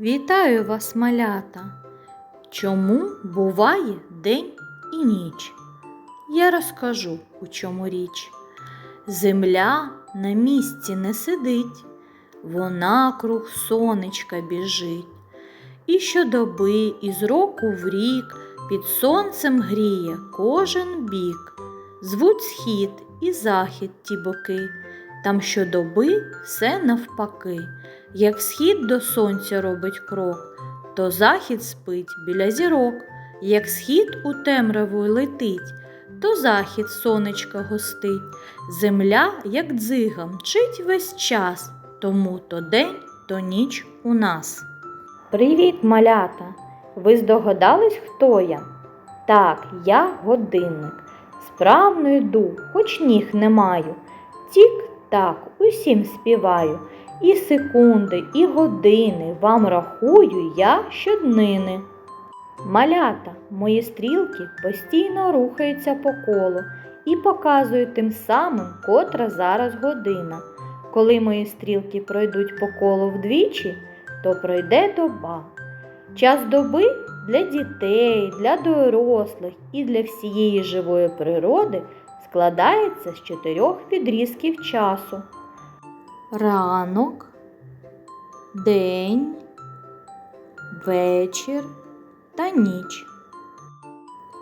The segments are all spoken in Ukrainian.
Вітаю вас, малята! Чому буває день і ніч? Я розкажу, у чому річ. Земля на місці не сидить, вона круг сонечка біжить. І щодоби із року в рік під сонцем гріє кожен бік. Звуть схід і захід ті боки, там щодоби все навпаки. Як схід до сонця робить крок, то захід спить біля зірок, як схід у темряву летить, то захід сонечка гостить. Земля, як дзига, мчить весь час, тому то день, то ніч у нас. Привіт, малята! Ви здогадались, хто я? Так, я годинник. Справно йду, хоч ніг не маю. Тік-так, усім співаю. І секунди, і години вам рахую я щоднини. Малята, мої стрілки постійно рухаються по колу і показують тим самим, котра зараз година. Коли мої стрілки пройдуть по колу вдвічі, то пройде доба. Час доби для дітей, для дорослих і для всієї живої природи складається з чотирьох відрізків часу. Ранок, день, вечір та ніч.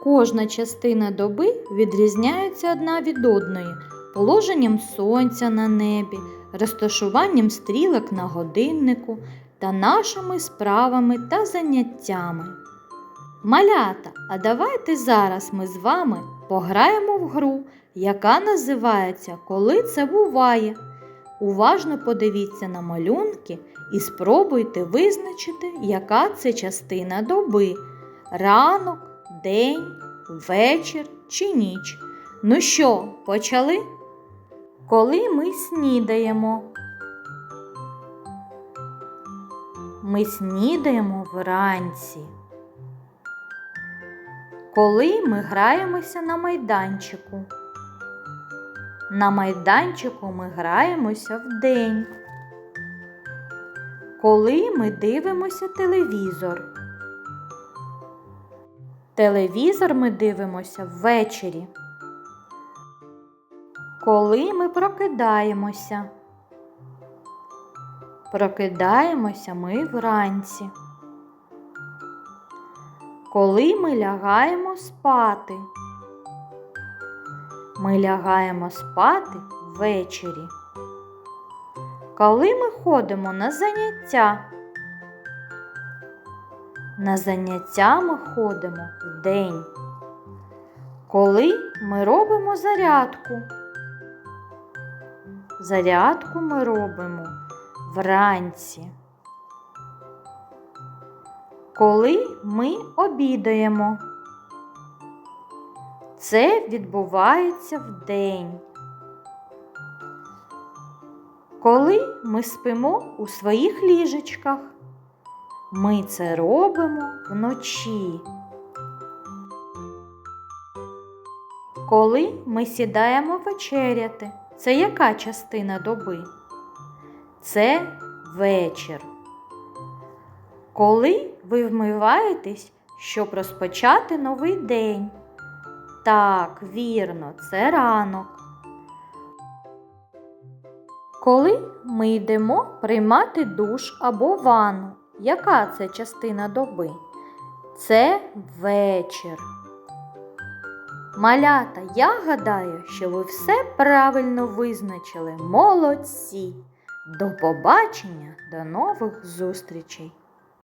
Кожна частина доби відрізняється одна від одної положенням сонця на небі, розташуванням стрілок на годиннику та нашими справами та заняттями. Малята, а давайте зараз ми з вами пограємо в гру, яка називається Коли це буває. Уважно подивіться на малюнки і спробуйте визначити, яка це частина доби ранок, день, вечір чи ніч. Ну що, почали? Коли ми снідаємо? Ми снідаємо вранці. Коли ми граємося на майданчику. На майданчику ми граємося вдень. Коли ми дивимося телевізор. Телевізор ми дивимося ввечері. Коли ми прокидаємося. Прокидаємося ми вранці. Коли ми лягаємо спати. Ми лягаємо спати ввечері. Коли ми ходимо на заняття. На заняття ми ходимо вдень. Коли ми робимо зарядку. Зарядку ми робимо вранці. Коли ми обідаємо. Це відбувається вдень. Коли ми спимо у своїх ліжечках, ми це робимо вночі. Коли ми сідаємо вечеряти, це яка частина доби? Це вечір. Коли ви вмиваєтесь, щоб розпочати новий день? Так, вірно, це ранок. Коли ми йдемо приймати душ або ванну, яка це частина доби? Це вечір. Малята, я гадаю, що ви все правильно визначили. Молодці! До побачення, до нових зустрічей!